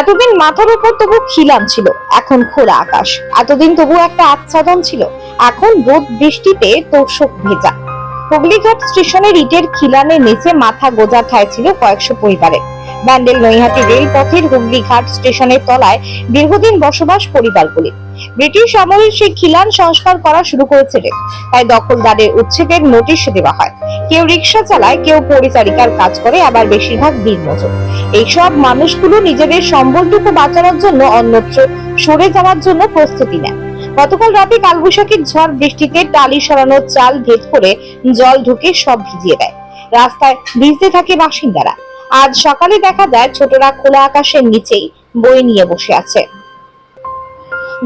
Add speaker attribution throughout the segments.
Speaker 1: এতদিন মাথার উপর তবু খিলান ছিল, এখন খোলা আকাশ। এতদিন তবু একটা আচ্ছাদন ছিল, এখন রোদ বৃষ্টিতে তোষক ভেজা। হুগলিঘাট স্টেশনের ইটের খিলানের নিচে মাথা গোজা ঠায় ছিল কয়েকশো পরিবারের ব্যান্ডেল নৈহাটি রেলপথের হুগলিঘাট স্টেশনের তলায় দীর্ঘদিন বসবাস পরিবারগুলি। ব্রিটিশ আমলের সেই খিলান সংস্কার করা শুরু করেছে রেল তাই দখলদারের উচ্ছেদের নোটিশ দেওয়া হয়। কেউ রিক্সা চালায়, কেউ পরিচারিকার কাজ করে, আবার বেশিরভাগ দিনমজুর এইসব মানুষগুলো নিজেদের সম্বলটুকু বাঁচানোর জন্য অন্যত্র সরে যাওয়ার জন্য প্রস্তুতি নেয়। গতকাল রাতে কালবৈশাখীর ঝড় বৃষ্টিতে টালি সরানো চাল ভেদ করে জল ঢুকে সব ভিজিয়ে দেয়। রাস্তায় ভিজতে থাকে বাসিন্দারা। আজ সকালে দেখা যায়, ছোটরা খোলা আকাশের নিচেই বই নিয়ে বসে আছে।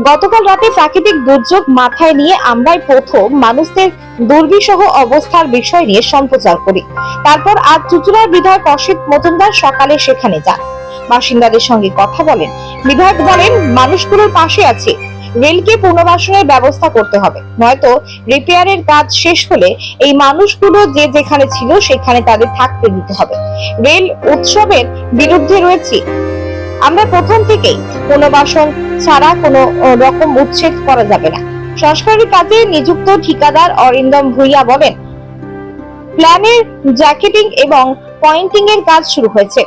Speaker 1: গতকাল রাতে প্রাকৃতিক দুর্যোগ মাথায় নিয়ে আমরাই প্রথম মানুষদের দুর্বিষহ অবস্থার বিষয় নিয়ে সম্প্রচার করি। তারপর আজ চুচুড়ার বিধায়ক অসিত মজুমদার সকালে সেখানে যান। বাসিন্দাদের সঙ্গে কথা বলেন। বিধায়ক বলেন, মানুষগুলোর পাশে আছে। রেলকে পুনর্বাসনের ব্যবস্থা করতে হবে। নয়তো রিপেয়ারের কাজ শেষ হলে এই মানুষগুলো যে যেখানে ছিল সেখানে তাদের থাকতে দিতে হবে। রেল উৎসবের বিরুদ্ধে রয়েছে। আমরা প্রথম থেকেই পুনর্বাসন ছাড়া কোনো রকম উচ্ছেদ করা যাবে না। সংস্কারের কাজে নিযুক্ত ঠিকাদার অরিন্দম ভুইয়া বলেন, প্ল্যানের জ্যাকেটিং এবং পয়েন্টিং এর কাজ শুরু হয়েছে।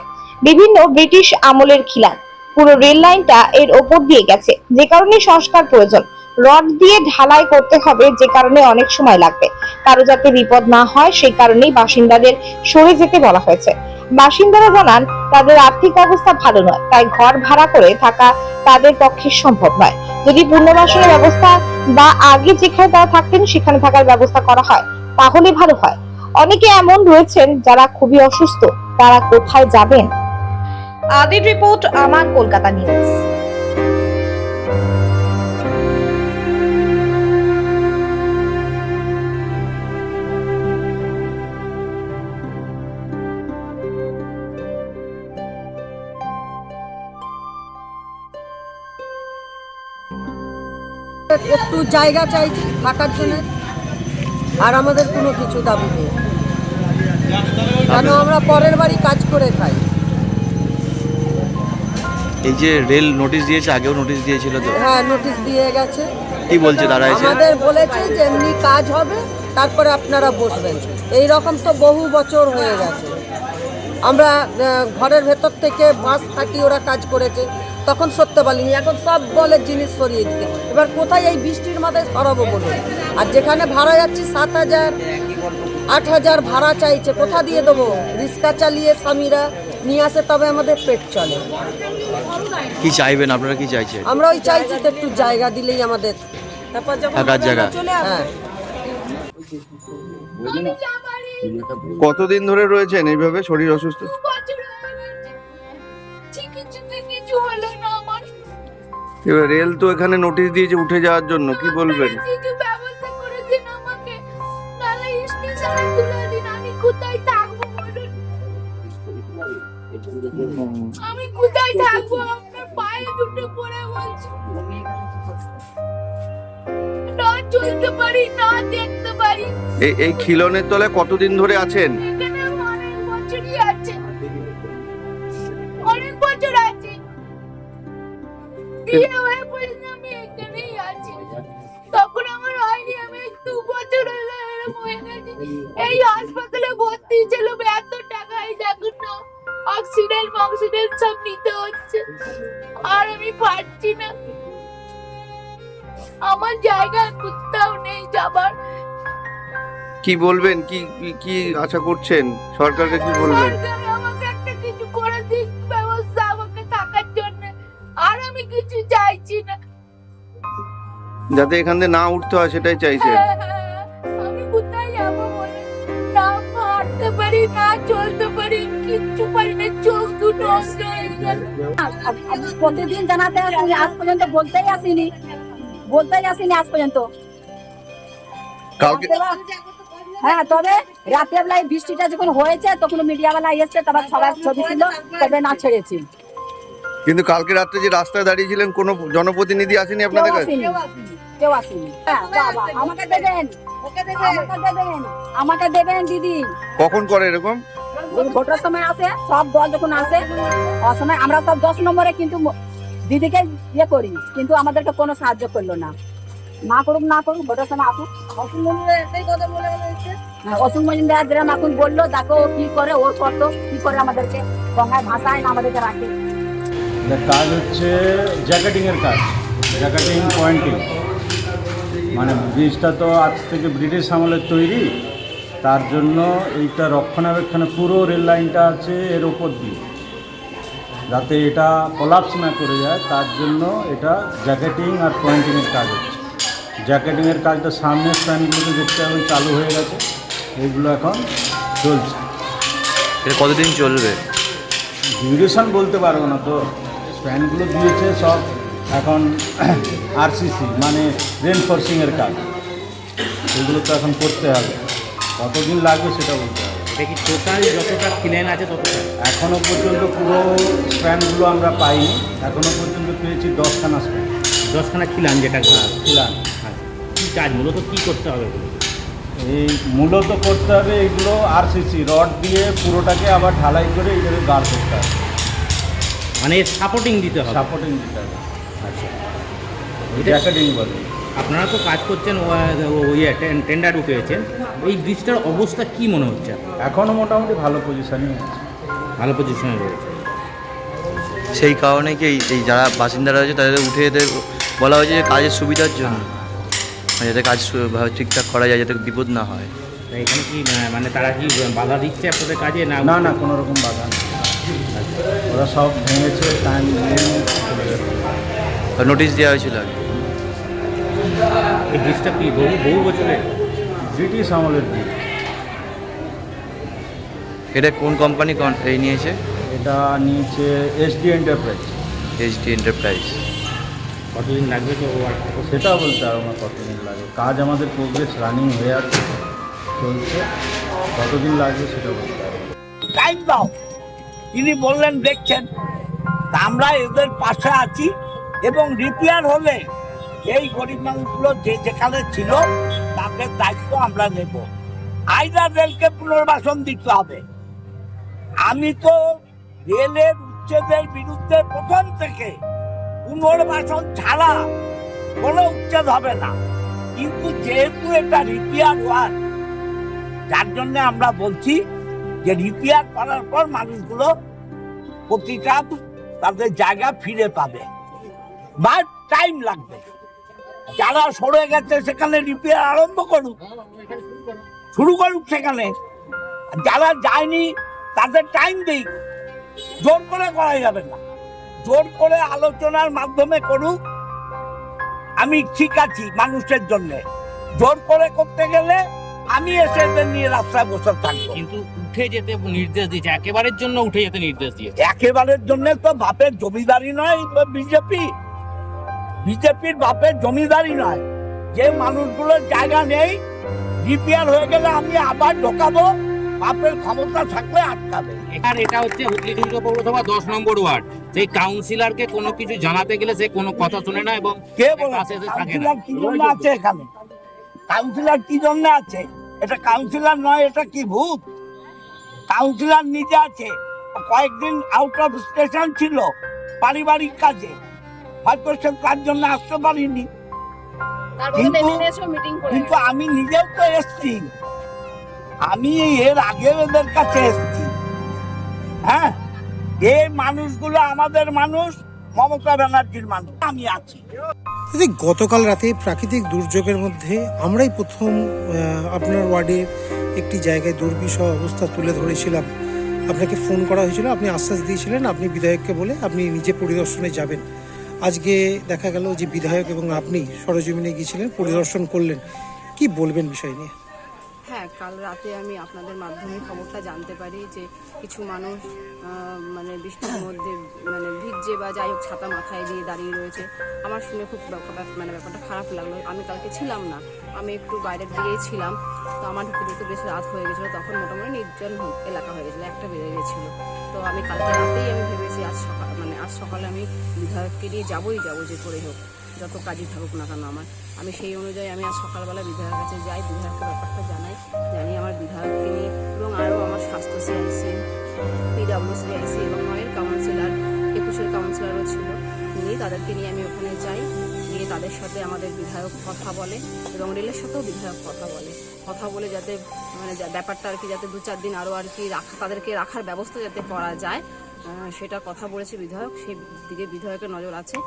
Speaker 1: বিভিন্ন ব্রিটিশ আমলের খিলান। পুরো রেল লাইনটা এর ওপর দিয়ে গেছে। যে কারণে সংস্কার প্রয়োজন। রড দিয়ে ঢালাই করতে হবে, যে কারণে অনেক সময় লাগবে। কারও যাতে বিপদ না হয়, সেই কারণেই বাসিন্দাদের সরে যেতে বলা হয়েছে। বাসিন্দারা জানান, তাদের আর্থিক অবস্থা ভালো নয়, তাই ঘর ভাড়া করে থাকা তাদের পক্ষে সম্ভব নয়। যদি পুনর্বাসনের ব্যবস্থা বা আগে যেখানে তারা থাকতেন, সেখানে থাকার ব্যবস্থা করা হয়, তাহলে ভালো হয়। অনেকে এমন রয়েছেন যারা খুবই অসুস্থ, তারা কোথায় যাবেন? আদির রিপোর্ট, আমার কলকাতা নিউজ।
Speaker 2: একটু জায়গা চাইছি থাকার জন্য আর আমাদের কোনো কিছু দাবি নেই। কেন আমরা পরের বাড়ি কাজ করে খাই।
Speaker 3: এই যে রেল নোটিশ দিয়েছে আগেও নোটিশ দিয়েছিল তো?
Speaker 2: হ্যাঁ নোটিশ দিয়ে গেছে।
Speaker 3: কি বলছে তারা এসে?
Speaker 2: আমাদের বলেছে যে এমনি কাজ হবে তারপরে আপনারা বসবেন। এই রকম তো বহু বছর হয়ে গেছে। আমরা ঘরের ভেতর থেকে বাঁশ থাকি ওরা কাজ করেছে। তখন সত্য পারিনি এখন সব বলে জিনিস সরিয়ে দিতে এবার কোথায় এই বৃষ্টির মাথায় সরাবো বলুন? আর যেখানে ভাড়া যাচ্ছি সাত হাজার আট হাজার ভাড়া চাইছে কোথা দিয়ে দেবো? রিক্সা চালিয়ে স্বামীরা নিয়ে আসে তবে আমাদের পেট চলে।
Speaker 3: কি চাইবেন? আপনারা কি চাইছেন?
Speaker 2: আমরা ওই চাইছি তো একটু জায়গা দিলেই আমাদের।
Speaker 3: থাকার জায়গা।
Speaker 2: হ্যাঁ।
Speaker 4: কতদিন ধরে রয়েছেন এইভাবে? শরীর অসুস্থ? এবার রেল তো এখানে নোটিশ দিয়েছে উঠে যাওয়ার জন্য কি বলবেন।
Speaker 5: আমি কোথায় থাকব আপনার পায়ে দুটো পড়ে বলছি। না চলতে পারি না দেখতে পারি।
Speaker 4: এই খিলনের তলায় কতদিন ধরে আছেন?
Speaker 5: বিয়ে হয়ে পর্যন্ত আমি এখানেই আছি। তখন আমার হয়নি আমি এই হাসপাতালে ভর্তি ছিল এত টাকাই দেখুন না অক্সিডেন্ট অক্সিডেন্ট সব নিতে হচ্ছে। আর আমি পারছি না। আমার জায়গা কোথাও নেই যাবার।
Speaker 4: কি বলবেন? কি কি- কি আশা করছেন? সরকারকে কি বলবেন?
Speaker 5: চাইছি না
Speaker 4: যাতে এখান থেকে না উঠতে হয় সেটাই চাইছেন
Speaker 5: আমি কোথায় যাব বলে? না হাঁটতে পারি না চলতে পারি কিচ্ছু পারি না চোখ দুটো
Speaker 6: প্রতিদিন জানাতে আসিনি আজ পর্যন্ত বলতেই আসিনি বলতেই আসিনি আজ পর্যন্ত।
Speaker 4: কালকে
Speaker 6: হ্যাঁ তবে রাতের বেলায় বৃষ্টিটা যখন হয়েছে তখন মিডিয়াওয়ালা এসছে তারপর সবার ছবি ছিল তবে না ছেড়েছি।
Speaker 4: কিন্তু কালকে রাত্রে যে রাস্তায় দাঁড়িয়েছিলেন কোনো জনপ্রতিনিধি আসেনি আপনাদের কাছে?
Speaker 6: কেউ আসেনি হ্যাঁ, আমাকে দেবেন আমাকে দেবেন আমাকে দেবেন দিদি।
Speaker 4: কখন করে এরকম?
Speaker 6: ভোটের সময় আসে সব দল যখন আসে অসময় আমরা সব দশ নম্বরে কিন্তু দিদিকে ইয়ে করি কিন্তু আমাদেরকে কোনো সাহায্য করল না। না করুক না করুক ভোটের সময় আসুক। অসীম মজুমদার যেরকম এখন বলল দেখো ও কি করে ওর কত কি করে আমাদেরকে গঙ্গায় ভাষায় না আমাদেরকে রাখে।
Speaker 7: কাজ হচ্ছে জ্যাকেটিংয়ের কাজ জ্যাকেটিং পয়েন্টিং মানে ব্রিজটা তো আজ থেকে ব্রিটিশ আমলের তৈরি তার জন্য এইটা রক্ষণাবেক্ষণে পুরো রেল লাইনটা আছে এর ওপর দিয়ে। যাতে এটা কোলাপস না করে যায় তার জন্য এটা জ্যাকেটিং আর পয়েন্টিংয়ের কাজ হচ্ছে। জ্যাকেটিংয়ের কাজটা সামনের স্ট্যান্ডগুলোতে দেখতে এখন চালু হয়ে গেছে এইগুলো এখন চলছে।
Speaker 3: এটা কতদিন চলবে?
Speaker 7: ডিউরেশন বলতে পারব না তো। স্প্যানগুলো দিয়েছে সব এখন আরসিসি মানে রেনফোর্সিংয়ের কাজ। সেগুলো তো এখন করতে হবে। কতদিন লাগবে সেটা বলতে হবে।
Speaker 8: কি টোটাল যতটা ক্লেন আছে ততটা।
Speaker 7: এখনও পর্যন্ত পুরো স্প্যানগুলো আমরা পাইনি। এখনও পর্যন্ত পেয়েছি দশখানা স্প্যান
Speaker 8: দশখানা খিলান যেটা
Speaker 7: খিলান।
Speaker 8: আচ্ছা কি কাজ? মূলত কি করতে হবে? এগুলো?
Speaker 7: এই মূলত করতে হবে এগুলো আরসিসি রড দিয়ে পুরোটাকে আবার ঢালাই করে এইভাবে গাড় করতে হবে।
Speaker 8: মানে সাপোর্টিং দিতে হবে।
Speaker 7: সাপোর্টিং দিতে হবে।
Speaker 8: আচ্ছা।
Speaker 7: জ্যাকেটিং বলে।
Speaker 8: আপনারা তো কাজ করছেন ইয়ে টেন্ডার উঠেছেন এই ব্রিজটার অবস্থা কি মনে হচ্ছে?
Speaker 7: এখনও মোটামুটি ভালো পজিশনই আছে।
Speaker 8: ভালো পজিশনে রয়েছে।
Speaker 3: সেই কারণে কি এই- যারা বাসিন্দারা রয়েছে তাদের উঠে যেতে বলা হয়েছে যে কাজের সুবিধার জন্য। মানে যাতে কাজ ঠিকঠাক করা যায় যাতে বিপদ না হয়।
Speaker 8: এখানে কি আহ, মানে তারা কি বাধা দিচ্ছে আপনাদের কাজে না
Speaker 7: না না কোনো রকম বাধা নেই। ওরা সব ভেঙেছে টাইম
Speaker 3: নোটিশ দেওয়া হয়েছিল আগে।
Speaker 8: এই ব্রিজটা কি বহু বহু বছরের?
Speaker 7: ব্রিটিশ আমলের দিক
Speaker 3: এটা কোন কোম্পানি এই নিয়েছে?
Speaker 7: এটা নিয়েছে এসডি এন্টারপ্রাইজ
Speaker 3: এইচডি এন্টারপ্রাইজ
Speaker 8: কতদিন লাগবে তো
Speaker 7: সেটা বলতে পারব আমার কতদিন লাগে। কাজ আমাদের প্রোগ্রেস রানিং হয়ে আছে চলছে। কতদিন লাগবে সেটা বলতে পারব
Speaker 9: টাইম দাও তিনি বললেন, দেখছেন, আমরা এদের পাশে আছি এবং রিপেয়ার হলে এই গরিব মানুষগুলো যে যেখানে ছিল, তাদের দায়িত্ব আমরা নেব। আইদার রেলকে পুনর্বাসন দিতে হবে। আমি তো রেলের উচ্ছেদের বিরুদ্ধে প্রথম থেকে পুনর্বাসন ছাড়া কোনো উচ্ছেদ হবে না। কিন্তু যেহেতু এটা রিপেয়ার ওয়ার্ক যার জন্য আমরা বলছি যে রিপেয়ার করার পর মানুষগুলো প্রতিটা তাদের জায়গা ফিরে পাবে। বা টাইম লাগবে। যারা সরে গেছে সেখানে রিপেয়ার আরম্ভ করুক। শুরু করুক সেখানে। যারা যায়নি, তাদের টাইম দিই। জোর করে করা যাবে না। জোর করে আলোচনার মাধ্যমে করুক। আমি ঠিক আছি মানুষের জন্য। জোর করে করতে গেলে আমি এসে এদের নিয়ে রাস্তায় বসে থাকব।
Speaker 8: কিন্তু উঠে যেতে নির্দেশ দিয়েছে। একেবারের জন্য উঠে যেতে নির্দেশ দিয়েছে।
Speaker 9: একেবারের জন্য তো বাপের জমিদারি নয় বিজেপি। বিজেপির বাপের জমিদারি নয়। যে মানুষগুলোর জায়গা নেই রিপেয়ার হয়ে গেলে আমি আবার ঢোকাবো। বাপের ক্ষমতা থাকলে আটকাবে।
Speaker 8: এখানে এটা হচ্ছে হুগলি দুর্গা পৌরসভা দশ নম্বর ওয়ার্ড। সেই কাউন্সিলরকে কোনো কিছু জানাতে গেলে সে কোনো কথা শুনে না এবং
Speaker 9: কে বলে কাউন্সিলর কি জন্য আছে এখানে? কাউন্সিলর কি জন্য আছে? এটা কাউন্সিলর নয় এটা কি ভূত? কাউন্সিলর নিজে আছে কয়েকদিন আউট অফ স্টেশন ছিল পারিবারিক কাজে। হয়তো সে তার জন্য আসতে পারিনি। কিন্তু আমি নিজেও তো এসছি। আমি এর আগেও এদের কাছে এসেছি। হ্যাঁ? এই মানুষগুলো আমাদের মানুষ মমতা ব্যানার্জির মানুষ আমি আছি।
Speaker 10: দিদি, গতকাল রাতে প্রাকৃতিক দুর্যোগের মধ্যে আমরাই প্রথম আপনার ওয়ার্ডে একটি জায়গায় দুর্বিষহ অবস্থা তুলে ধরেছিলাম। আপনাকে ফোন করা হয়েছিল, আপনি আশ্বাস দিয়েছিলেন, আপনি বিধায়ককে বলে আপনি নিজে পরিদর্শনে যাবেন। আজকে দেখা গেল যে বিধায়ক এবং আপনি সরজমিনে গিয়েছিলেন, পরিদর্শন করলেন। কি বলবেন বিষয় নিয়ে?
Speaker 6: হ্যাঁ কাল রাতে আমি আপনাদের মাধ্যমে খবরটা জানতে পারি যে কিছু মানুষ মানে বৃষ্টির মধ্যে মানে ভিজছে বা যাই হোক ছাতা মাথায় দিয়ে দাঁড়িয়ে রয়েছে। আমার শুনে খুব মানে ব্যাপারটা খারাপ লাগল। আমি কালকে ছিলাম না, আমি একটু বাইরের দিকেই ছিলাম। তো আমার ঢুকতে ঢুকতে বেশ রাত হয়ে গেছিল, তখন মোটামুটি নির্জন এলাকা হয়ে গেছিল, একটা বেড়ে গেছিল। তো আমি কালকে রাতেই আমি ভেবেছি আজ সকাল মানে আজ সকালে আমি বিধায়ককে নিয়ে যাবোই যাব, যে করে হোক। যত কাজই থাকুক না কেন আমার, আমি সেই অনুযায়ী আমি আজ সকালবেলা বিধায়কের কাছে যাই, বিধায়ককে ব্যাপারটা জানাই জানি আমার বিধায়ককে নিয়ে এবং আরও আমার স্বাস্থ্য সিআইসি পিডাব্লিউ সিআইসি এবং নয়ের কাউন্সিলার একুশের কাউন্সিলরও ছিল, নিয়ে তাদেরকে নিয়ে আমি ওখানে যাই গিয়ে তাদের সাথে আমাদের বিধায়ক কথা বলে এবং রেলের সাথেও বিধায়ক কথা বলে। কথা বলে যাতে মানে ব্যাপারটা আর কি, যাতে দু চার দিন আরও আর কি রাখা, তাদেরকে রাখার ব্যবস্থা যাতে করা যায় সেটা কথা বলেছে বিধায়ক, সেই দিকে বিধায়কের নজর আছে।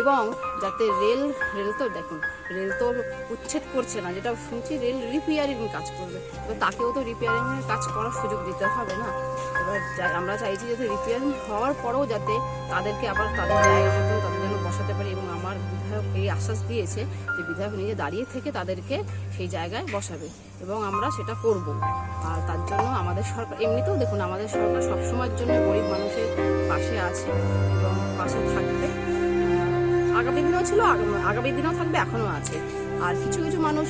Speaker 6: এবং যাতে রেল রেল তো দেখুন, রেল তো উচ্ছেদ করছে না, যেটা শুনছি রেল রিপেয়ারিং কাজ করবে। এবার তাকেও তো রিপেয়ারিংয়ের কাজ করার সুযোগ দিতে হবে না। এবার আমরা চাইছি যাতে রিপেয়ারিং হওয়ার পরেও যাতে তাদেরকে আবার তাদের জায়গা মতো তাদের জন্য বসাতে পারি এই আশ্বাস দিয়েছে যে বিধায়ক নিজে দাঁড়িয়ে থেকে তাদেরকে সেই জায়গায় বসাবে এবং আমরা সেটা করব। আর তার জন্য আমাদের সরকার, এমনিতেও দেখুন আমাদের সরকার সবসময়ের জন্য গরিব মানুষের পাশে আছে এবং পাশে থাকবে। আগামী দিনেও ছিল, আগামী দিনেও থাকবে, এখনও আছে। আর কিছু কিছু মানুষ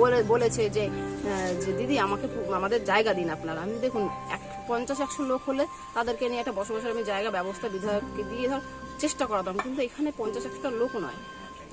Speaker 6: বলে, বলেছে যে যে দিদি আমাকে আমাদের জায়গা দিন আপনারা। আমি দেখুন, এক, পঞ্চাশ, একশো লোক হলে তাদেরকে নিয়ে একটা বসবাসের আমি জায়গা, ব্যবস্থা বিধায়ককে দিয়ে ধর চেষ্টা করাতাম কিন্তু এখানে পঞ্চাশ একশোটা লোক নয়,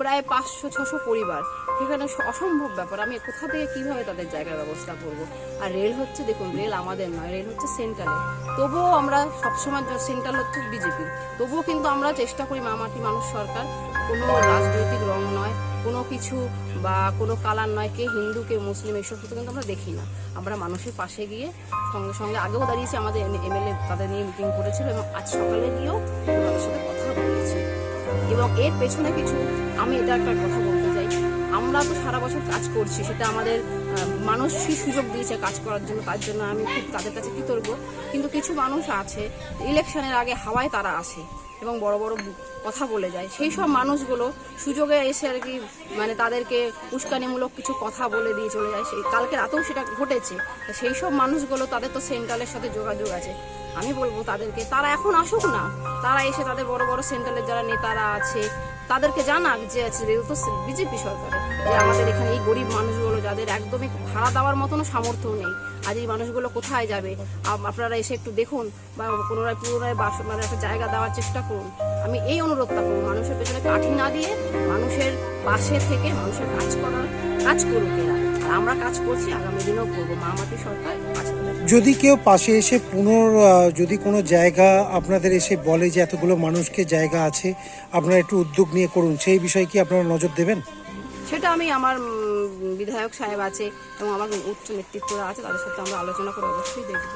Speaker 6: প্রায় পাঁচশো, ছশো পরিবার। সেখানে অসম্ভব ব্যাপার, আমি কোথা থেকে কীভাবে তাদের জায়গার ব্যবস্থা করব? আর রেল হচ্ছে, দেখুন, রেল আমাদের নয়, রেল হচ্ছে সেন্ট্রালে তবুও আমরা সবসময় সেন্ট্রাল হচ্ছে বিজেপির তবুও কিন্তু আমরা চেষ্টা করি মামাটি মানুষ সরকার, কোনো রাজনৈতিক রং নয়, কোনো কিছু বা কোনো কালার নয়, কে হিন্দু, কে মুসলিম, এইসব কিছু কিন্তু আমরা দেখি না। আমরা মানুষের পাশে গিয়ে সঙ্গে সঙ্গে আগেও দাঁড়িয়েছি, আমাদের এমএলএ তাদের নিয়ে মিটিং করেছিল, এবং আজ সকালে গিয়েও তাদের সাথে কথা এবং এর পেছনে কিছু, আমি এটা একটা কথা বলতে চাই। আমরা তো সারা বছর কাজ করছি, সেটা আমাদের মানুষ মানুষই সুযোগ দিয়েছে কাজ করার জন্য, তার জন্য আমি খুব তাদের কাছে কৃতজ্ঞ। কিন্তু কিছু মানুষ আছে ইলেকশনের আগে হাওয়ায় তারা আসে। এবং বড় বড় কথা বলে যায়। সেই সব মানুষগুলো সুযোগে এসে আর কি মানে তাদেরকে উস্কানিমূলক কিছু কথা বলে দিয়ে চলে যায়। সেই কালকে রাতেও সেটা ঘটেছে। সেই সব মানুষগুলো, তাদের তো সেন্ট্রালের সাথে যোগাযোগ আছে। আমি বলব তাদেরকে, তারা এখন আসুক না। তারা এসে তাদের বড় বড় সেন্ট্রালের যারা নেতারা আছে, তাদেরকে জানাক যে আছে তো বিজেপি সরকারের, যে আমাদের এখানে এই গরিব মানুষগুলো যাদের একদমই ভাড়া দেওয়ার মতনও সামর্থ্য নেই। আজ এই মানুষগুলো কোথায় যাবে? আপনারা এসে একটু দেখুন বা পুনরায় পুনরায় বাস মানে একটা জায়গা দেওয়ার চেষ্টা করুন। আমি এই অনুরোধটা করব, মানুষের পেছনে কাঠি না দিয়ে মানুষের পাশে থেকে মানুষের কাজ করার কাজ করুক আর আমরা কাজ করছি, আগামী দিনেও করব। মামাটি সরকার
Speaker 10: যদি কেউ পাশে এসে পুনর যদি কোনো জায়গা আপনাদের এসে বলে যে এতগুলো মানুষকে জায়গা আছে, আপনারা একটু উদ্যোগ নিয়ে করুন। সেই বিষয়ে কি আপনারা নজর দেবেন?
Speaker 6: সেটা আমি আমার বিধায়ক সাহেব আছে এবং আমার উচ্চ নেতৃত্বরা আছে, তাদের সাথে আমরা আলোচনা করে অবশ্যই দেখব।